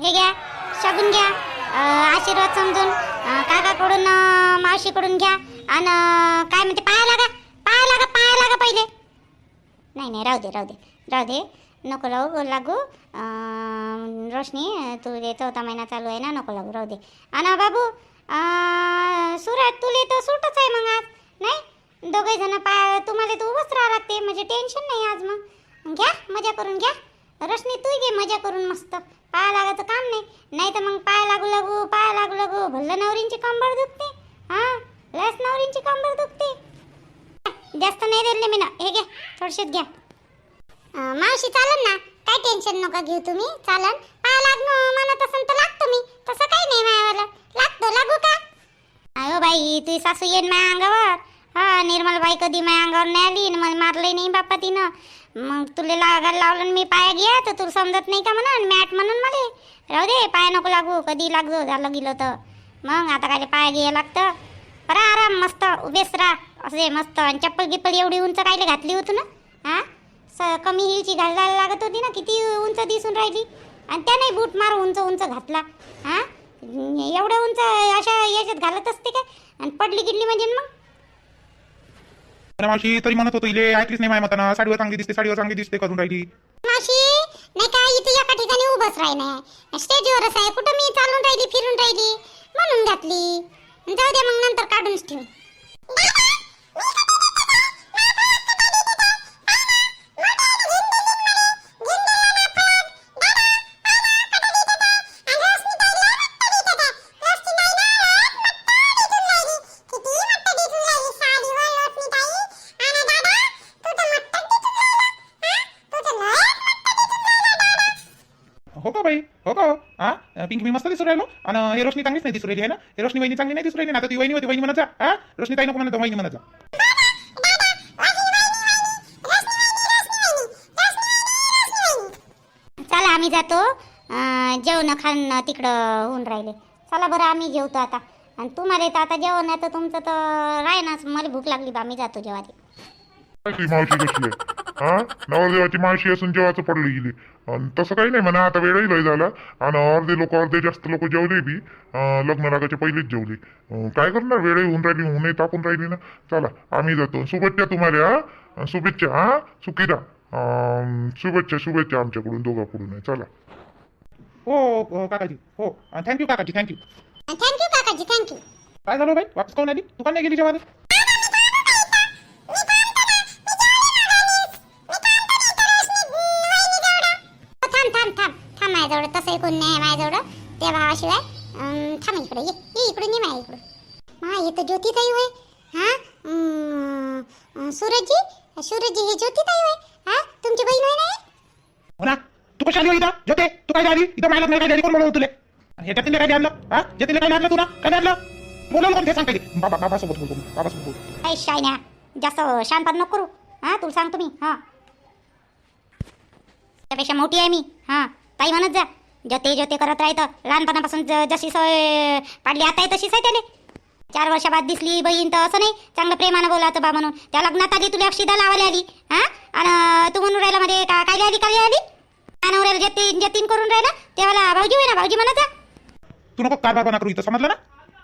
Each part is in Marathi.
हे घ्या शगून घ्या आशीर्वाद समजून काकाकडून मावशीकडून घ्या आणि काय म्हणते पाया लागा पाया लागा पाया लागा पहिले. नाही नाही राहू दे राहू दे राहू दे. नको लागू. लागू रोशनी रोशनी तुले चौथा महिना चालू आहे ना नको लागू राहू दे. आणि बाबू सुरात तुले तर सुटच आहे मग आज नाही? दोघे जण पाय तुम्हाला तर उभंच राहा लागते म्हणजे टेन्शन नाही आज मग. घ्या मजा करून घ्या. रोशनी तू घे मजा करून मस्त. पाया लागायचं काम नाही. नाही तर मग पाय लागू लागू पाय लागू लागू भल्ल नवरींची कंबर दुखते. हा? लस नवरींची कंबर दुखते. जास्त नाही दिले मी ना हे घ्या थोडशेच घ्या. मावशी चालन ना. काय टेन्शन नका घेऊ तुम्ही. चालन. पाय लागणं म्हणत असेल तर लागतो मी. तसं काही नाही मायावाला. लागतो. लागू का? अयो बाई तुझी सासू येईन माझ्या अंगावर. हा निर्मल बाई कधी माझ्या अंगावर नाही आली. मग मारलंय नाही बाप्पा तिनं. मग तुला लागायला लावलं मी पाया घ्या तर तुला समजत नाही का म्हणून? मॅट म्हणून मला? राहू दे पाय नको लागू कधी लागजो झालं गेलं तर. मग आता काय पाया घ्यायला लागतं. बरं आराम मस्त उभेच राहा. असे मस्त. आणि चप्पल गिप्पल एवढी उंच कायले घातली होती ना? हा? स कमी हिलची घालायला लागत होती ना किती उंच दिसून राहिली? आणि त्याने बूट मार उंच उंच घातला. हा? एवढं उंच अशा याच्यात घालत असते काय? आणि पडली गिडली म्हणजे मग? मावशी तरी म्हणत होतो इले ऐकलीच नाही माय मताना. साडीवर चांगली दिसते साडीवर चांगली दिसते करून राहिली. माशी नाही का इथे एका ठिकाणी उभंच राही नाही स्टेजवरच आहे कुठं मी चालून राहिली फिरून राहिली? म्हणून घातली. जाऊ दे मग नंतर काढूनच ठेवू. आणि हे रोशनी चांगलीच नाही दिसून राहिली आहे ना? हे रोशनी वहिनी चांगली नाही दिसून राहिली ना? आता ती वहिनी होती वहिनी म्हणत जा हा? रोशनी ताई नको म्हणत वहिनी म्हणत जा. चला आम्ही जातो. अं, जेवण खाणं तिकडं होऊन राहिले. चला बरं आम्ही जेवतो आता. आणि तुम्हाला तर आता जेवण आहे तर तुमचं तर राहीनाच मला भूक लागली बा मी जातो जेवायला. ती मावशी कशी आहे? हा? नवरदेवाची मावशी असून जेवाचं पडली गेली. अन तसं काही नाही म्हणा आता वेळही लय झाला. आणि अर्धे लोक अर्धे जास्त लोक जेवले बी अं, लग्न लागायच्या पहिलेच जेवले. अं, काय करणार? वेळही होऊन राहिली होऊनही तापून राहिली ना. चला आम्ही जातो. शुभेच्छा तुम्हाला हा? अं, शुभेच्छा हा? सुखी राहा अं, शुभेच्छा शुभेच्छा आमच्याकडून दोघांकडून आहे. चला. हो हो, काकाजी. हो. थँक्यू काकाजी. थँक्यू थँक्यू काकाजी. थँक्यू काय झालं बाई? वापस कोण आली? तू का नाही गेली जेवायला? माझ्याजवळ तसंही कोण नाही माझ्याजवळ. त्या भावाशिवाय थांब इकडे ये ये इकडून ये माझ्या इकडून. मा हे तर ज्योतिताई होय. हा? सूरजजी? सूरजजी हे ज्योतिताई होय. हा? तुमची बहीण होय नाही हो? ना? तू कशी आली हो इथं? जोते तू काय आली इथं माझ्या लग्नाला काय झाली कोण बोलवलं तुले? हे त्यातील काय आणलं? हा? जतीला काय आणलं तू ना काय आणलं? बोलवलं कोण ते सांग काही बाबा बाबासोबत बोलतो बाबासोबत बोलतो शायन्या जास्त शानपान नको करू. हा तुला सांगतो मी हा. त्यापेक्षा मोठी आहे मी हा. ताई म्हणत जा. जते जते करत राहतं. लहानपणापासून ज- जशी सवय पाडली आता आहे तशीच आहे त्याले चार वर्षाबाद दिसली बहीण तर असं नाही. चांगलं प्रेमानं बोलावतं बा म्हणून. त्या लग्नात आली तुला अक्षिदा लावायला आली हा? आणि तू म्हणून राहिला मध्ये का काय आली काय आली? नवऱ्याला जतीन जतीन करून राहिला. तेव्हा भाऊजी होय ना भाऊजी म्हणत जा. तू नको कारभार बना करू इथं समजलं ना?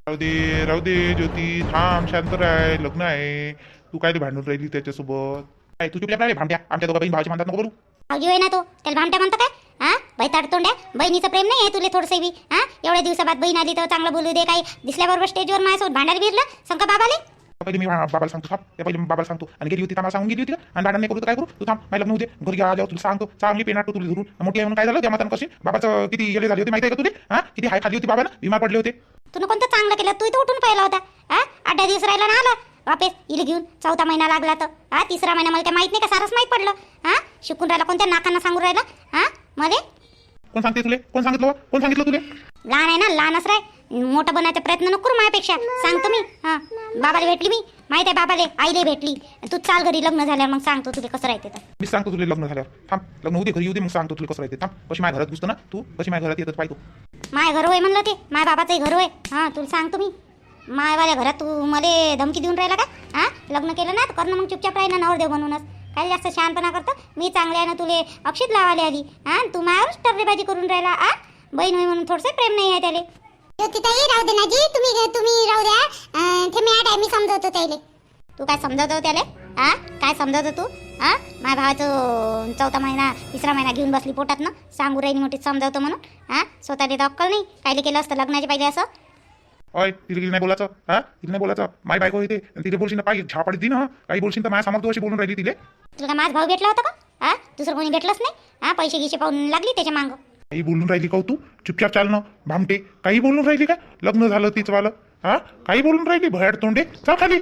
राहू दे राहू दे ज्योती. थांब शांत राह. लग्न आहे. तू काय भांडून राहिली त्याच्यासोबत? काय तू चुकल्या नाही भांड्या. आमच्या दोघा बहीण भावाची म्हणतात नको बोलू भाऊजी होय ना तो. त्याला भामट्या म्हणतो काय? हा बैताड तोंड्या बहिणीचं प्रेम नाही आहे तुले थोडंसं बी. हा एवढ्या दिवसाबाद बहीण आली तर चांगलं बोलू दे काही. दिसल्याबरोबर स्टेजवर माझ्यासोबत भांडायला बिरलं शंकर बाबाले? पहिले मी बाबाला सांगतो थांब. त्या पहिले मी बाबाला सांगतो. आणि गेली होती कामाला सांगून गेली होती आणि भांडण नाही करू तर काय करू? तू थांब माझ्या लग्न होते घरी जाऊ तुला सांगतो. चांगली पेनाट तुला धरून. मोठी आहे म्हणून काय झालं? त्या मातानं कशी? बाबाचं किती गेले झाली होती माहिती आहे का तुले? हा किती हाय खाली होती बाबानं? बिमार पडले होते. तुला कोणतं चांगलं केलं? तू इथं उठून पाहिला होता. हा आठ दिवस राहिला ना आला. वापस? इले घेऊन चौथा महिना लागला तर. हा तिसरा महिना मला काय माहीत नाही का? सारच माहीत पडलं. हा? शिकून राहिला कोणत्या नाकांना सांगून राहिला? हा? मले? कोण सांगते तुले? कोण सांगितलं कोण सांगितलं तुले? लहान आहे ना? लहानच राय. मोठं बनायचा प्रयत्न नको करू माझ्यापेक्षा. सांगतो मी. हा. बाबाला भेटली मी. माहीत आहे बाबाले? आईले भेटली. तू चाल घरी लग्न झाल्यावर मग सांगतो तुला कसं राहते तर. मी सांगतो तुला लग्न झाल्यावर. थांब. लग्न होते घरी येऊ दे मग सांगतो तुला कसं राहते. थांब. कशी माझ्या घरात घुसतो ना तू. कशी माझ्या घरात येतात पाहिजे माय घर होय म्हणलं ते. माय बाबाचंही घर होय. हा तुला सांगतो मी. मायवाल्या घरात तू मले धमकी देऊन राहिला का? हा? लग्न केलं ना तर करणं मग चुपचाप राही ना नवरदेव म्हणूनच काय जास्त शहाणपणा करतो? मी चांगल्यानं तुले अक्षित लावायला आली. हा? तू मायावरच टर्रेबाजी करून राहिला आ बहीण होय म्हणून थोडंसं प्रेम नाही आहे त्याले. ज्योतिताई राहू दे ना जी तुम्ही तुम्ही राहू द्या. अं, ते मी आठ मी समजवतो त्याले. तू काय समजवतो त्याले? हा? काय समजवतो तू? हा? माझ्या भावाचं चौथा महिना तिसरा महिना घेऊन बसली पोटात ना सांगू राहिली मोठी समजवतो म्हणून. हा? स्वतःला तर अक्कल नाही? कायले केलं असतं लग्नाचे पहिले असं? अय तिला नाही बोलायचं. हा? तिला नाही बोलायचं. माय बायको येते तिथे बोलशील ना पाय झापाडी दे ना काही बोलशील तर माझ्यासमोर तू अशी बोलून राहिली तिले. तुला काय माझा भाऊ भेटला होता का? हा? दुसरं कोणी भेटलंच नाही. हा? पैसे गिसे पाहून लागली त्याच्या मागं. काही बोलून राहिली का हो तू? चुपचाप चाल ना भामटे. काही बोलून राहिली का? लग्न झालं तीच वालं हा? काही बोलून राहिली? भयाड तोंडे. चल खाली.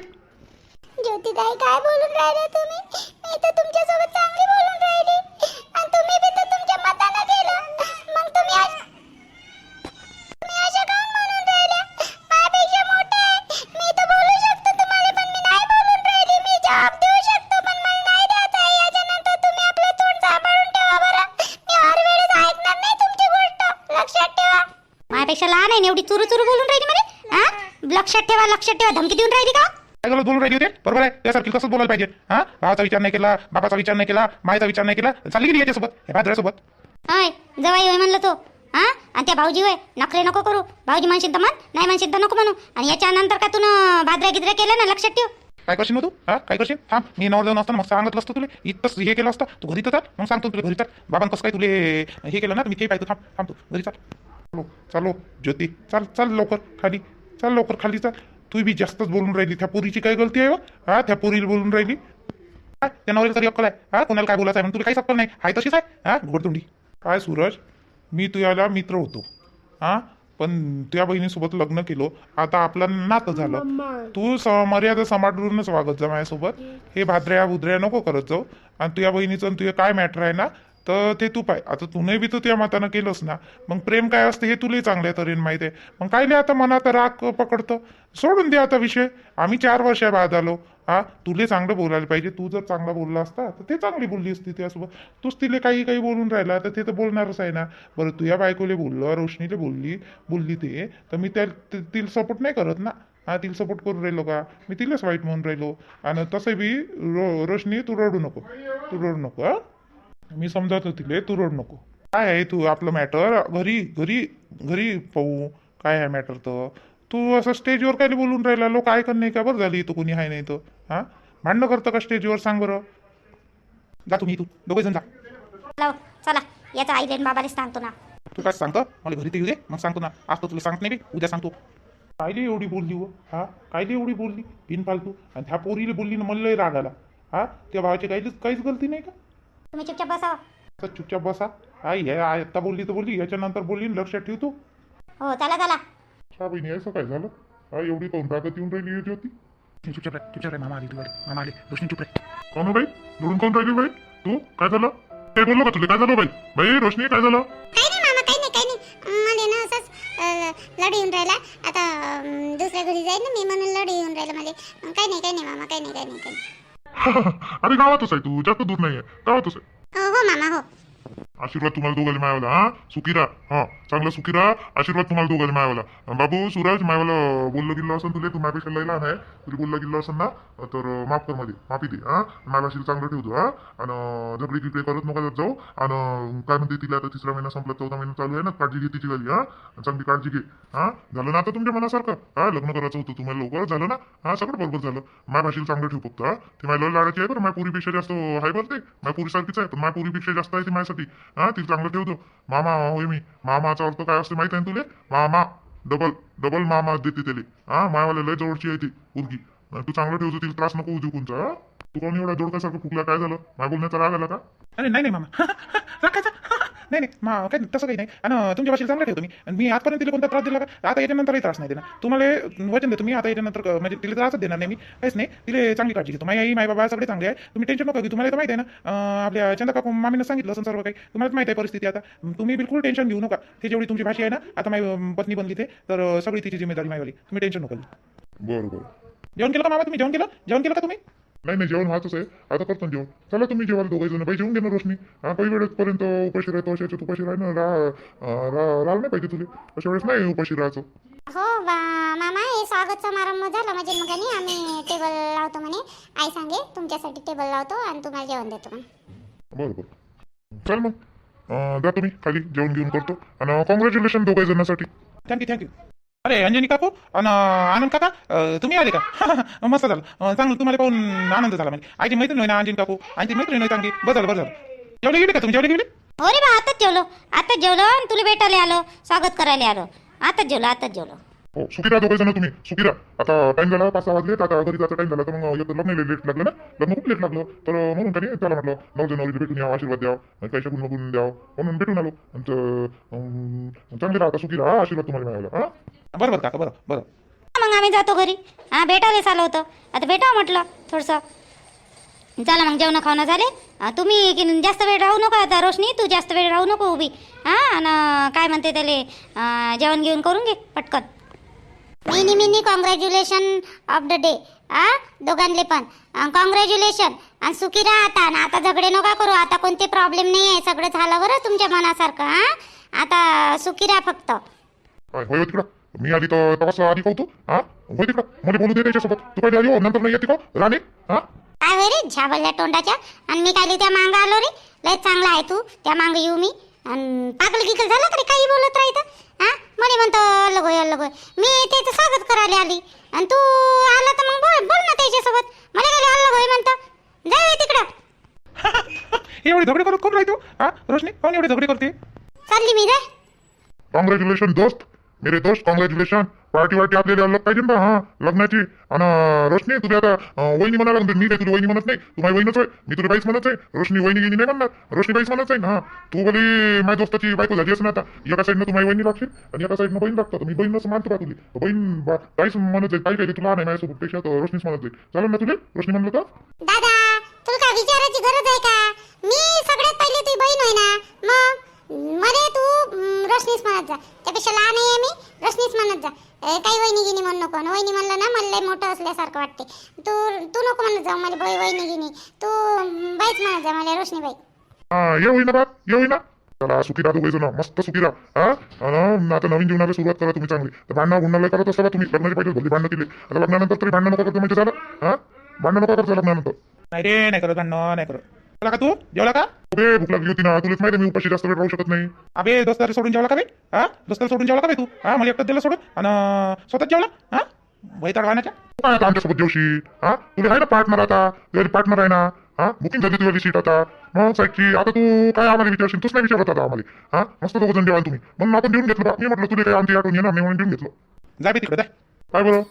ज्योतिताई काय बोलून राहिले तुम्ही? मी तर तुमच्यासोबत चांगली बोलून राहिली. आणि तुम्ही बी तर तुमच्या मतानं केलं. मग तुम्ही आज- ना एवढी चुरू चुरू बोलून राहिली म्हणे? हा लक्षात ठेवा लक्षात ठेवा. धमकी देऊन राहिली का? काय झालं? बोलून राहिली होते? बरोबर आहे. त्यासारखी कसं बोलायला पाहिजे? हा? भावाचा विचार नाही केला बाबाचा विचार नाही केला मायचा विचार नाही केला. चालली गेली याच्यासोबत हे भाद्रासोबत होय जवाई होय म्हणलं तो. हा? आणि त्या भाऊजी होय नखरे नको करू. भाऊजी म्हणशील तर म्हण नाही म्हणशील तर नको म्हणू. आणि याच्यानंतर का तू भाद्रा गिद्रा केलं ना लक्षात ठेव. काय करशील मग तू? हा? काय करशील? थांब मी नवर जाऊन असताना मग सांगितलं असतं तुला. इथंच हे केलं असतं. तू घरी तर चाल मग सांगतो तुला घरी चाल. बाबां कसं काय तुले हे केलं ना तर मी ते पाहिजे थांब थांब तू. घरी चाल. चालो चालो. ज्योती चाल चाल लवकर खाली चाल लवकर खाली चाल. तू बी जास्तच बोलून राहिली. त्या पोरीची काय गलती आहे हो? हा त्या पोरीला बोलून राहिली. हा त्या नवऱ्याला तरी अक्कल आहे. हा कोणाला काय बोलायचं आहे म्हणून तुला काहीच अक्कल नाही. हाय तशीच आहे? हा घोडतोंडी काय सूरज? मी तुझ्याला मित्र होतो. हा पण तुझ्या बहिणीसोबत लग्न केलो. आता आपलं नातं झालं. तू स मर्यादा सांभाळूनच वागत जा माझ्यासोबत. हे भाद्र्या भुद्र्या नको करत जाऊ. आणि तुझ्या बहिणीचं तुझं काय मॅटर आहे ना? तर ते तू पाय. आता तुने बी तर त्या मातानं केलंस ना. मग प्रेम काय असतं हे तुलाही चांगल्या तऱ्हेने माहिती आहे. मग काय आता मनात राग पकडतं. सोडून दे आता विषय. आम्ही चार वर्षा बाद आलो. हा तुले चांगलं बोलायला पाहिजे. तू जर चांगला बोलला असता तर ते चांगली बोलली असती त्यासोबत. तूच तिले काही काही बोलून राहिला तर ते तर बोलणारच आहे ना. बरं तुझ्या बायकोले बोललं रोशनीले बोलली बोलली ते तर मी त्या तिला सपोर्ट नाही करत ना. हा तिला सपोर्ट करून राहिलो का? मी तिलाच वाईट म्हणून राहिलो. आणि तसं बी रो रोशनी तू रडू नको. तू रडू नको हा? मी समजावतो तिले तू रडू नको. काय आहे तू आपलं मॅटर घरी घरी घरी पाहू. काय आहे मॅटर तर तू असं स्टेजवर काय बोलून राहिला? लोक ऐकत नाही का? बरं झाली तू कोणी आहे नाही तर हा? भांडणं करतं का स्टेजवर सांग बरं. जा तुम्ही तू दोघे जण जा. चला चला. याचा आईले आणि बाबाला सांगतो ना. तू काय सांगतं? मला घरी ते येऊ दे. मग सांगतो ना. आज तर तुला सांगत नाही बे, उद्या सांगतो. कायले एवढी बोलली हो हा? कायले एवढी बोलली? बिनफालतू. आणि ह्या पोरीला बोलली ना मला लय राग आला. हा? त्या भावाची काहीच काहीच गलती नाही का? तुम्ही चुपचाप बसावा असं चुपचाप बसा? आई हे आता बोलली तर बोलली याच्यानंतर बोलली ना, लक्षात ठेव तू. हो चला चला. हा बहिणी असं काय झालं? हा एवढी काऊन रागत येऊन राहिली याची होती. चुपचाप रे चुपचाप रे मामा आली तुला मामा आले रोशनी चुप रे कोण बाई? लढून कोण राहिली बाई? तू? काय झालं? काय बोललो का तुला? काय झालं बाई? बाई रोशनी काय झालं? काही नाही मामा काही नाही काही नाही. मला ना असंच अं, लढ येऊन राहिला. आता अं, दुसऱ्या घरी जाईल ना मी म्हणून लढ येऊन राहिला मला. काही नाही काही नाही मामा काही नाही काही नाही काही नाही. अरे गावातच आहे तू जास्त दूर नाहीये गावातच आहे. आशीर्वाद तुम्हाला दोघांना मायावला हा? सुखीरा हा चांगला सुखीरा आशीर्वाद तुम्हाला दोघांना मायावला. बाबू सूरज मायावाला बोललं गेलं असं तुला तू माझ्यापेक्षा लय लहान आहे तुला बोललं गेलं असं ना तर माफ कर मध्ये माफी दे हा? मायाभाषेला चांगलं ठेवतो हा? आणि झगडी गिगडी करत नका जात जाऊ आणि काय म्हणते तिला आता तिसरा महिना संपला चौथा महिना चालू आहे ना काळजी घे तिची गाली हा? चांगली काळजी घे हा? झालं ना आता तुमच्या मनासारखं हा? लग्न करायचं होतं तुम्हाला लवकर झालं ना? हा सगळं बरोबर झालं. माझ्या भाषेला चांगलं ठेवू फक्त हा? ते माझ्या लाडाची आहे बरं माझ्या पुरीपेक्षा जास्त आहे बरं ते माझ्या पुरीसारखीच आहे पण माझ्या पुरीपेक्षा जास्त आहे ती माझ्यासाठी हा तिला चांगलं ठेवतो मामा होय मी. मामाचा अर्थ काय असते माहिती आहे ना तुले? मामा. डबल डबल मामा देते त्याला. हा मायावाल्या लय जवळची आहे ती उर्गी तू चांगलं ठेवतो तिला त्रास नको देऊ कोणचा तू कोणी एवढा जोडकासारखं फुकला? काय झालं? माय बोलण्याचा राग आला का? अरे नाही नाही मामा. नाही नाही मा काय तसं काही नाही. आणि तुमच्या भाषेला चांगलं ठेवतो मी. आणि मी आजपर्यंत तिला कोणता त्रास दिला का? आता याच्यानंतरही त्रास नाही देणार. तुम्हाला वचन देतो मी आता याच्यानंतर म्हणजे तिला त्रासच देणार नाही मी. काहीच नाही. तिला चांगली काळजी घेतो. माझी आई माय बाबा सगळे चांगले आहे तुम्ही टेन्शन नका घेऊ. तुम्हाला तर माहिती आहे ना आपल्या चंदा काकू मामीनं सांगितलं असं सर्व काही. तुम्हाला माहिती आहे परिस्थिती आता. तुम्ही बिलकुल टेन्शन घेऊ नका. ते जेवढी तुमची भाषा आहे ना आता माझी पत्नी बनली ते तर सगळी तिची जिम्मेदारी मायवाली. तुम्ही टेन्शन नका जेवण केलं का मामा तुम्ही? जेवण केलं? जेवण केलं का तुम्ही? नाही नाही जेवण व्हायचंच आहे. आता करतो जेवण. चला तुम्ही जेवायला दोघे जण. बाई जेवून घे ना रोशनी. हा काही वेळेपर्यंत उपाशी राहतो अशा उपाशी राह ना रा राहिलं नाही पाहिजे तुला. अशा वेळेस नाही उपाशी राहायचं. हो बा- मामा हे स्वागत समारंभ झाला. माझ्या मगाने आम्ही टेबल लावतो म्हणे. आई सांगे तुमच्यासाठी टेबल लावतो आणि तुम्हाला जेवण देतो म्हणे. बरं बरं. चल मग. जा तुम्ही. खाली जेवण घेऊन करतो. आणि कॉंग्रॅच्युलेशन दोघा जणांसाठी. थँक्यू थँक्यू अरे अंजनी काकू आणि आनंद काका तुम्ही आले का? मस्त झालं. चांगलं तुम्हाला पाहून आनंद झाला म्हणजे. आईची मैत्रीण होय ना अंजनी काकू. आणि ती मैत्रीण चांगली. बरं झालं बरं झालं. जेवढे गेले का तुम्ही जेवढे गेले? हो रे बा आताच जेवलो. आताच जेवलो आणि तुला भेटायला आलो. स्वागत करायला आलो. आताच जेवलो आताच जेवलो. हो सुखीरा दोघे जण तुम्ही. सुखीरा आता टाइम झाला पाच सहा वाजले. आता घरी जायचा टाइम झाला तर मग एक लग्न लेट लागलं ना? लग्न खूप लेट लागलं. तर म्हणून त्यांनी त्याला म्हटलं नऊ नवरीला भेटून यावं आशीर्वाद द्यावं आणि काही शकून बघून द्यावं म्हणून भेटून आलो. आणि चांगले राहा सुखी राहा. आशीर्वाद तुम्हाला मिळाला. हा? बरं बरं काका बरं बरं. मग आम्ही जातो घरी. हा भेटायलाच आलो होतं. आता भेटावं म्हटलं थोडंसं. चला मग जेवण खावणं झाले. अं, तुम्ही की जास्त वेळ राहू नको आता रोशनी तू जास्त वेळ राहू नको उभी. हां आणि काय म्हणते त्याले अं, जेवण घेऊन करून घे पटकन. Mini Mini congratulation of the day आ दोघांले पण. कॉंग्रॅच्युलेशन आणि सुखी राहा आता. आणि आता झगडे नका करू. आता कोणते प्रॉब्लेम नाही आहे सगळं झालं बरं तुमच्या मनासारखं हा? आता सुखी राहा फक्त. काय होय हो तिकडं. मी आधी तर तवास आधी कौतू हा? होय तिकडं. मला बोलू दे त्याच्यासोबत. तू काय आली हो? नंतर नाही येते का राणे हा? काय होय रे? झाबल्या तोंडाच्या? आणि मी काय त्या मांग आलो रे? लय चांगला आहे तू. त्या मांग येऊ मी. आणि पागल गिकल झालं का रे काही बोलत राहतं हा? म्हणे म्हणतो अलग होय अलग होय. मी त्याचं स्वागत करायला आली. आणि तू आला तर मग बोल बोल ना त्याच्यासोबत. मला काय अलग होय म्हणतो. जाय तिकडं. एवढे झगडे करत कोण राहतो हा? रोशनी कोण एवढे झगडे करते? चालली मी जाय कॉंग्रॅच्युलेशन दोस्त. मेरे दोस्त कॉंग्रॅच्युलेशन पार्टी वार्टी आपल्याला अलग पाहिजे ना हा लग्नाची. आणि रोशनी तुझ्या आता अं, वहिनी म्हणा लागणार मी काय तुझी वहिनी म्हणत नाही. तू माझी वहिनच आहे. मी तुला बाईच म्हणत आहे. रोशनी वहिनी गिनी नाही म्हणणार. रोशनी बाईच म्हणत आहे ना हा तू बोली माझ्या दोस्ताची बायको झाली असं आता. एका साईडनं तू माझी वहिनी लागशील आणि एका साईडनं बहीण लागतो मी बहीण असं मानतो का तुली? बहीण बा- काहीच म्हणत जाईल काही काही तुला नाही माझ्यासोबत पेक्षा तर रोशनीच म्हणत जाईल चालेल ना तुला? रोशनी म्हणलं तर? दादा तुला काय विचारायची गरज आहे का? मी सगळ्यात पहिले तुझी बहीण होय ना. मग? मरे तू? रोशनीच म्हणत जा. त्यापेक्षा लहान आहे मी रोशनीच म्हणत जा. ए, काही वहिनी गिनी म्हणू नको. आणि वहिनी म्हणलं ना मला मोठं असल्यासारखं वाटते. तू तू नको म्हणत जा मला बाई वहिनी गिनी. तू बाईच म्हणत जा मला रोशनी बाई. हा ये होईना बात ये होईना. चला सुखी राहा दोघे जण मस्त सुखी राहा. हा? आता नवीन जीवनाला सुरुवात करा तुम्ही चांगली. तर भांडणं गुंडाला करत असता तुम्ही. लग्नाची पहिले भरली भांडणं केली आता लग्नानंतर तरी भांडणं नको करतो म्हणजे झालं. हा? भांडणं नको करतो लग्नानंतर. नाही रे नाही करत भांडणं नाही करत. जेवला का तू? जेवला का? अबे भूक लागली होती ना. तुलाच माहिती मी उपाशी जास्त वेळ राहू शकत नाही. अबे दोस्तारी सोडून जेवला का बे? हा? दोस्ताला सोडून जेवला का बे तू? हा मला एकटं दिलं सोडून. आणि स्वतःच जेवला? हा? वैताड वाहण्याच्या तू काय आता आमच्यासोबत जेवशी हा? तुला आहे ना पार्टनर आता? तुझी पार्टनर आहे ना? हा? बुकिंग झाली तुझी सीट आता. मग साईडची आता तू काय आम्हाला विचारशील? तूच नाही विचारत आता आम्हाला. हा? मस्त दोघं जण जेवाल तुम्ही. म्हणून आपण जेवून घेतलं. मी म्हटलं तुला काही आमची आठवण येणार नाही म्हणून जेवून घेतलं. जा बे तिकडे काय बरं?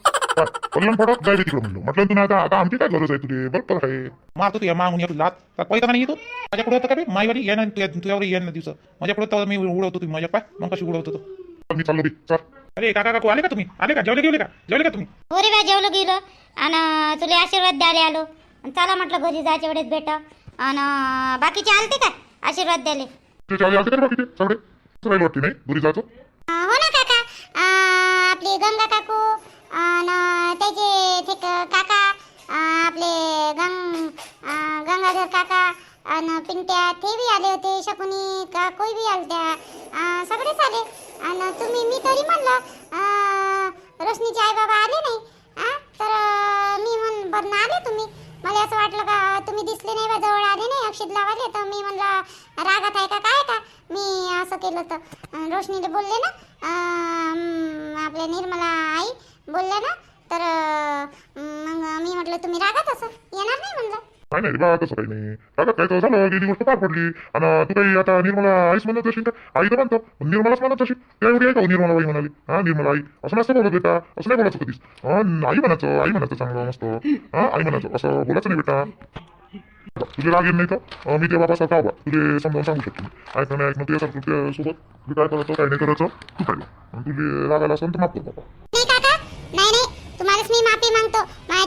कल्याण पडत जाय तिकडं म्हणलं. म्हटलं तुला आता आता आमची काय गरज आहे तुझे? बरोबर आहे. मारतो तू या मागून येतो लात. तर पैसा नाही येतो माझ्या पुढे होतं का बे माईवाली ये ना तुझ्या तुझ्यावर ये ना दिवस. माझ्या पुढे तर मी उडवतो तुम्ही. माझ्या पाय मग कशी उडवतो तो? चल मी चाललो बी. चल. अरे काका काकू आले का तुम्ही? आले का? जेवले गेले का? जेवले का तुम्ही? हो रे बा जेवलो गेलो. आणि तुला आशीर्वाद द्यायला आलो. आणि चला म्हटलं घरी जायच्या वेळेस भेट. आणि बाकीचे आलते का? आशीर्वाद द्यायला. ते चालले आलते का रे बाकीचे? सगळे असं राहिलं वाटते नाही? घरी जायचं. अं, हो ना काका. अं, आपली गंगा काकू. आणि त्याचे ते काका आपले गंग गंगाधर काका आणि पिंट्या ते बी आले होते शकुनी काकू बी आलत्या सगळेच आले. आणि तुम्ही मी तरी म्हणलं रोशनीचे आई बाबा आले नाही तर मी म्हण बरं आले तुम्ही. मला असं वाटलं का तुम्ही दिसले नाही बा जवळ आले नाही अक्षित लावाले तर मी म्हणलं रागात आहे का काय का? मी असं केलं तर रोशनीला बोलले ना आपल्या निर्मला आई बोलल्या ना? तर मग मी म्हटलं तुम्ही रागात असं येणार नाही म्हणलं. काय नाही रे बा तसं काही नाही. आता काय तर झालं गेली गोष्ट पार पडली. आणि तू काही आता निर्मला आईच म्हणत असेल का? आई तर म्हणतो निर्मलाच म्हणत असेल त्या एवढी आहे का हो निर्मला बाई? म्हणाली. हा निर्मला आई असं नसतं बोलत बेटा असं नाही बोलायचं कधीच. हा आई म्हणायचं आई म्हणायचं चांगलं मस्त. हा आई म्हणायचं असं बोलायचं नाही बेटा. तुझे राग येत नाही तर अं, मी ते बाबा का बा तुझे समजावून सांगू शकतो मी. ऐकणं नाही ऐकणं तुझ्यासारखं तुझ्यासोबत तुला काय करायचं काय नाही करायचं तू काय तुझे रागायला असेल तर माफ कर बाबा नाही काका नाही नाही तुम्हालाच मी माफी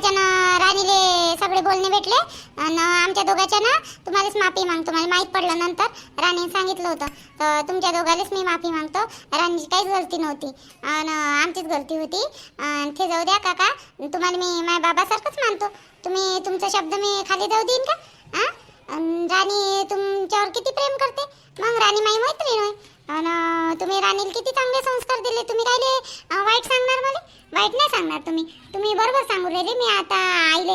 मागतो ना राणीले सगळे बोलणे भेटले. आणि आमच्या दोघांच्या ना तुम्हालाच माफी मागतो. मला माहीत पडलं नंतर राणीने सांगितलं होतं. तर तुमच्या दोघालेच मी माफी मागतो. राणीची काहीच गलती नव्हती. आणि आमचीच गलती होती. आणि ते जाऊ द्या काका. तुम्हाला मी माझ्या बाबासारखंच मानतो. तुम्ही तुमचा शब्द मी खाली जाऊ देईन का? हां अन् राणी तुमच्यावर किती प्रेम करते? मग राणी माई मैत्रीण होय. आणि तुम्ही राणीला किती चांगले संस्कार दिले? तुम्ही राहिले वाईट सांगणार मला? वाईट नाही सांगणार तुम्ही. तुम्ही बरोबर सांगू राहिले मी आता आईले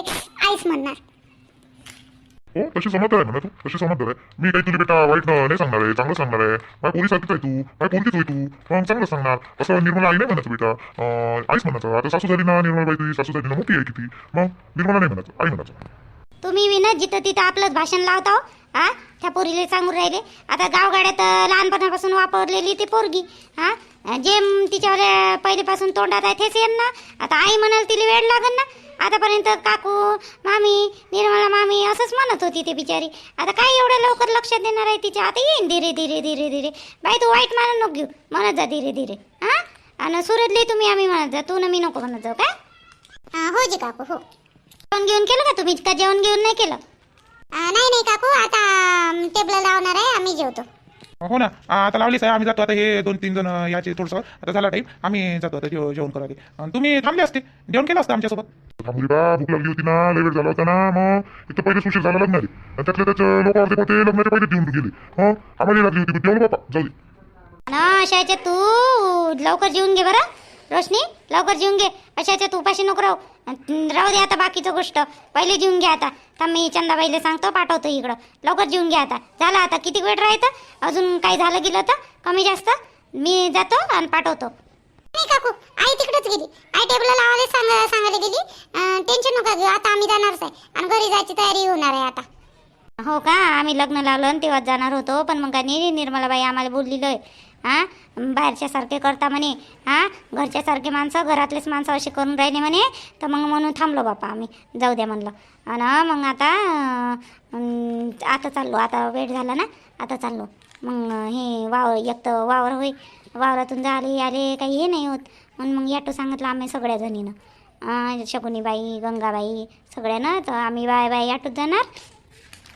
आईच म्हणणार. हो तशी समजदार आहे म्हणा तू. तशी समजदार आहे. मी काही तुझी बेटा वाईट नाही सांगणार आहे. चांगलं सांगणार आहे. माझ्या पोरीसारखीच आहे तू. माझ्या पोरगीच होय तू. मग चांगलं सांगणार. असं निर्मला आई नाही म्हणायचं बेटा. अं, आईच म्हणायचं. आता सासू झाली ना निर्मला बाई तुझी सासू झाली ना मोठी आहे किती. मग निर्मला नाही म्हणायचं. आई म्हणायचं. तुम्ही विना जिथं तिथं आपलंच भाषण लावता हो. हा? त्या पोरीला सांगून राहिले. आता गावगाड्यात लहानपणापासून वापरलेली ती पोरगी. हा? जे तिच्यावर पहिलेपासून तोंडात आहे तेच येईन ना. आता आई म्हणाल तिला वेळ लागेल ना. आतापर्यंत काकू मामी निर्मला मामी असंच म्हणत होती ते बिचारी. आता काय एवढ्या लवकर लक्षात देणार आहे तिच्या? आता येईन धीरे धीरे धीरे धीरे. बाई तू वाईट मानत नको घेऊ. म्हणत जा धीरे धीरे. हा? आणि सुरतली तुम्ही आम्ही म्हणत जा. तू न मी नको म्हणत जाऊ काय? हो जी काकू हो. जेवण घेऊन केलं का तुम्ही? का जेवण घेऊन नाही केलं? नाही नाही काकू. आता टेबल लावणार आहे. आम्ही जेवतो. हो ना. आता लावलीच आहे. आम्ही जातो. आता हे दोन तीन जण याचे थोडंसं. आता झाला टाईम आम्ही जातो आता जेव जेवण करायला. आणि तुम्ही थांबले असते. जेवण केलं असतं आमच्यासोबत? थांबली बा. भूक लागली होती ना. लय वेळ झाला होता ना. मग एक तर पहिले सुशील झाला आणि त्याचे लोक अर्धे पहिले जेवून गेले. हो? आम्हाला लागली होती. जेवण बापा. जाऊ दे. ना अशाच्या तू लवकर जेवून घे बरं. रोशनी लवकर जेवून घे. अशाच्या तू उपाशी नको राहू. राहू दे आता बाकीचं गोष्ट. पहिले जेवून घे आता. तर मी चंदाबाईला सांगतो पाठवतो इकडं. लवकर जेवून घे आता. झालं आता किती वेळ राहायचं? अजून काही झालं गेलं तर? कमी जास्त? मी जातो आणि पाठवतो. नाही काकू आई तिकडेच गेली. आई टेबल लावायला सांग सांगायला गेली. टेन्शन नका घेऊ. आता आम्ही जाणारच आहे. आणि घरी जायची तयारी होणार आहे आता. हो का? आम्ही लग्न लावलं आणि तेव्हाच जाणार होतो. पण मग निर्मलाबाई आम्हाला बोललेलं आहे. हां? बाहेरच्यासारखे करता म्हणे. हां? घरच्यासारखे माणसं घरातलेच माणसं असे करून राहिले म्हणे. तर मग म्हणून थांबलो बापा आम्ही. जाऊ द्या म्हणलं. आणि मग आता आता चाललो. आता वेळ झाला ना? आता चाललो. मग हे वावर एक तर वावर होई वावरातून झाले आले काही हे नाही होत. म्हणून मग याटो सांगितलं आम्ही सगळ्या जणीनं. शकुनीबाई गंगाबाई सगळ्यानं तर आम्ही बाय बाय याटोत जाणार.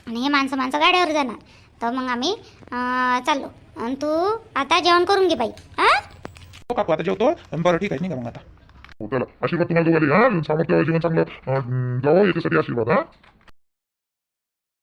आणि हे माणसं माणसं गाड्यावर जाणार. तर मग आम्ही चाललो. आणि तू आता जेवण करून घे बाई हां? हो काकू आता जेवतो. बरं ठीक आहे निघा मग आता. हो चला. आशीर्वाद तुम्हाला दोघाले हा सामर्थ्य जीवन चांगलं अं, जावं याच्यासाठी आशीर्वाद हा?